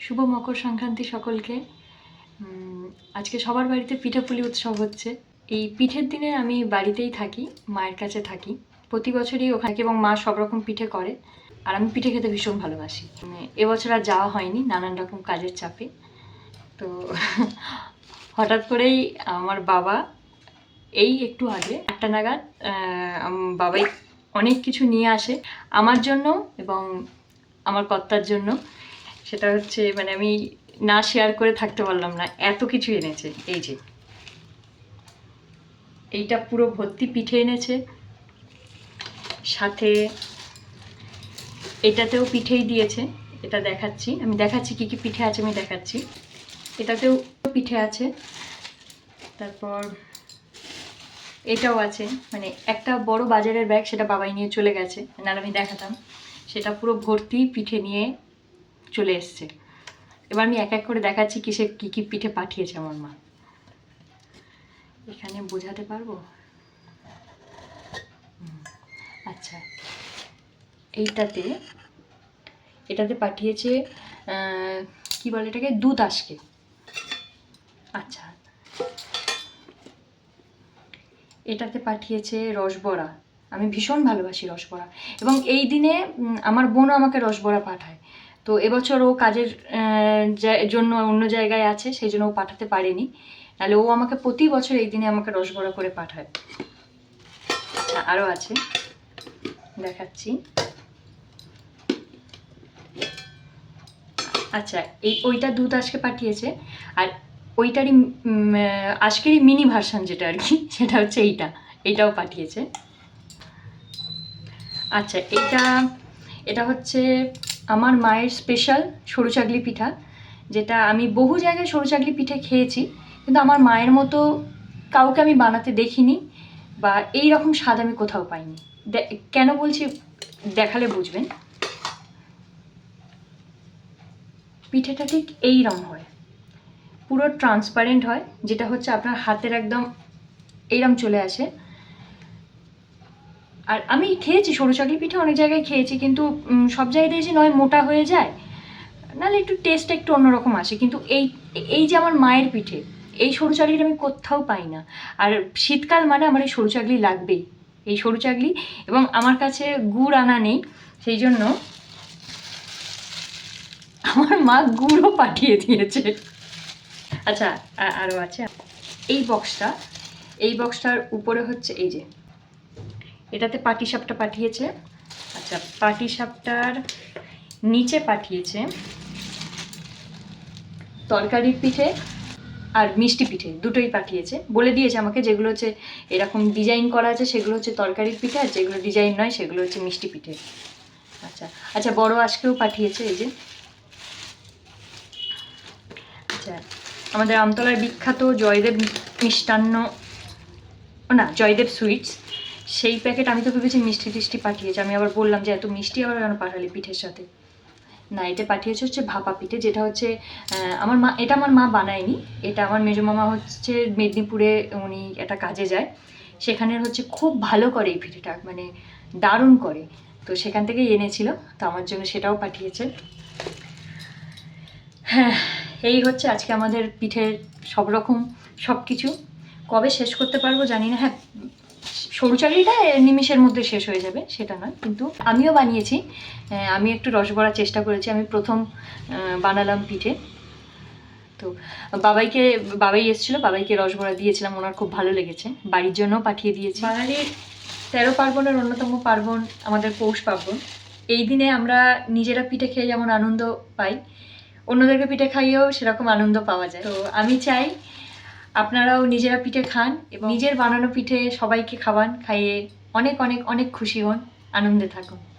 শুভ মকর সংক্রান্তি সকলকে। আজকে সবার বাড়িতে পিঠাপুলি উৎসব হচ্ছে। এই পিঠের দিনে আমি বাড়িতেই থাকি, মায়ের কাছে থাকি। প্রতি বছরই ওখানে এবং মা সব রকম পিঠে করে। আর আমি পিঠে খেতে ভীষণ ভালোবাসি। এবছর আর যাওয়া হয়নি নানান রকম কাজের চাপে। তো হঠাৎ করেই আমার বাবা, এই একটু আগে একটা নাগাদ বাবাই অনেক কিছু নিয়ে আসে আমার জন্য এবং আমার কর্তার জন্য। সেটা হচ্ছে মানে আমি না শেয়ার করে থাকতে পারলাম না, এত কিছু এনেছে, এই যে। এইটা পুরো ভর্তি পিঠে এনেছে। সাথে এটাতেও পিঠেই দিয়েছে, এটা দেখাচ্ছি। আমি দেখাচ্ছি কি কি পিঠে আছে, আমি দেখাচ্ছি। এটাতেও পিঠে আছে। তারপর এটাও আছে মানে একটা বড় বাজারের ব্যাগ সেটা বাবাই নিয়ে চলে গেছে। নাহলে আমি দেখাতাম। সেটা পুরো ভর্তি পিঠে নিয়ে চলে এসছে। এবার আমি এক এক করে দেখাচ্ছি কিসে কি কি পিঠে পাঠিয়েছে আমার মা। এখানে বোঝাতে পারব? আচ্ছা। এইটাতে, এটাতে পাঠিয়েছে কি বলে এটাকে? দুধ আজকে আচ্ছা। এটাতে পাঠিয়েছে রসবড়া। আমি ভীষণ ভালোবাসি রসবড়া। এবং এই দিনে আমার বোনও আমাকে রসবড়া পাঠায়। তো এবছর ও কাজের জন্য অন্য জায়গায় আছে, সেই জন্য ও পাঠাতে পারেনি। নাহলে ও আমাকে প্রতি বছর এই দিনে আমাকে রসবড়া করে পাঠায়। আরও আছে। দেখাচ্ছি। আচ্ছা এই, ওইটা দুধ আজকে পাঠিয়েছে। আর ওইটারই আজকেরই মিনি ভার্সান যেটা আর কি, সেটা হচ্ছে এইটা। এইটাও পাঠিয়েছে। আচ্ছা এটা এটা হচ্ছে আমার মায়ের স্পেশাল সরু চাগলি পিঠা, যেটা আমি বহু জায়গায় সরু চাগলি পিঠে খেয়েছি, কিন্তু আমার মায়ের মতো কাউকে আমি বানাতে দেখিনি বা এই রকম স্বাদ আমি কোথাও পাইনি। কেন বলছি দেখালে বুঝবেন? পিঠেটা ঠিক এই রং হয়। পুরো ট্রান্সপারেন্ট হয়, যেটা হচ্ছে আপনার হাতের একদম এইরম চলে আসে। আর আমি খেয়েছি, সরু চাকলি পিঠে অনেক জায়গায় খেয়েছি, কিন্তু সব জায়গায় দেখেছি নয়, মোটা হয়ে যায়, নাহলে একটু টেস্ট একটু অন্যরকম আসে। কিন্তু এই এই যে আমার মায়ের পিঠে, এই সরু চাকলিটা আমি কোথাও পাই না। আর শীতকাল মানে আমার এই সরু চাকলি লাগবেই, এই সরু চাকলি এবং আমার কাছে গুড় আনা নেই, সেই জন্য আমার মা গুড়ও পাঠিয়ে দিয়েছে। আচ্ছা আরও আছে। এই বক্সটা এই বক্সটার উপরে হচ্ছে এই যে এটাতে পাটি সাপটা পাঠিয়েছে। আচ্ছা পাটি সাপটার নিচে পাঠিয়েছে তরকারির পিঠে আর মিষ্টি পিঠে, দুটোই পাঠিয়েছে। বলে দিয়েছে আমাকে যেগুলো হচ্ছে এরকম ডিজাইন করা আছে, সেগুলো হচ্ছে তরকারির পিঠে আর যেগুলো ডিজাইন নয়, সেগুলো হচ্ছে মিষ্টি পিঠে। আচ্ছা আচ্ছা বড় আজকেও পাঠিয়েছে এই যে। আচ্ছা আমাদের আমতলার বিখ্যাত জয়দেব মিষ্টান্ন, না, জয়দেব সুইটস। সেই প্যাকেট আমি তো ভেবেছি মিষ্টি টিষ্টি পাঠিয়েছে। আমি আবার বললাম যে, এত মিষ্টি আবার কেন পাঠালি পিঠের সাথে? না এটা পাঠিয়েছে হচ্ছে ভাপা পিঠে, যেটা হচ্ছে আমার মা, এটা আমার মা বানায়নি। এটা আমার মেজো মামা হচ্ছে মেদিনীপুরে উনি একটা কাজে যায়। সেখানের হচ্ছে খুব ভালো করে এই পিঠেটা মানে দারুণ করে। তো সেখান থেকেই এনেছিল, তো আমার জন্য সেটাও পাঠিয়েছে। হ্যাঁ এই হচ্ছে আজকে আমাদের পিঠের সব রকম সব কিছু কবে শেষ করতে পারব জানি না। হ্যাঁ সরু চাকরিটা নিমিষের মধ্যে শেষ হয়ে যাবে, সেটা নয়। কিন্তু আমিও বানিয়েছি। আমি একটু রসবড়ার চেষ্টা করেছি। আমি প্রথম বানালাম পিঠে। তো বাবাইকে, বাবাই এসেছিল, বাবাইকে রসবড়া দিয়েছিলাম। ওনার খুব ভালো লেগেছে। বাড়ির জন্যও পাঠিয়ে দিয়েছি। বাঙালির তেরো পার্বণের অন্যতম পার্বণ আমাদের পৌষ পার্বণ। এই দিনে আমরা নিজেরা পিঠে খেয়ে যেমন আনন্দ পাই, অন্যদেরকে পিঠে খাইয়েও সেরকম আনন্দ পাওয়া যায়। তো আমি চাই আপনারাও নিজেরা পিঠে খান এবং নিজের বানানো পিঠে সবাইকে খাওয়ান, খাইয়ে অনেক অনেক অনেক খুশি হন। আনন্দে থাকুন।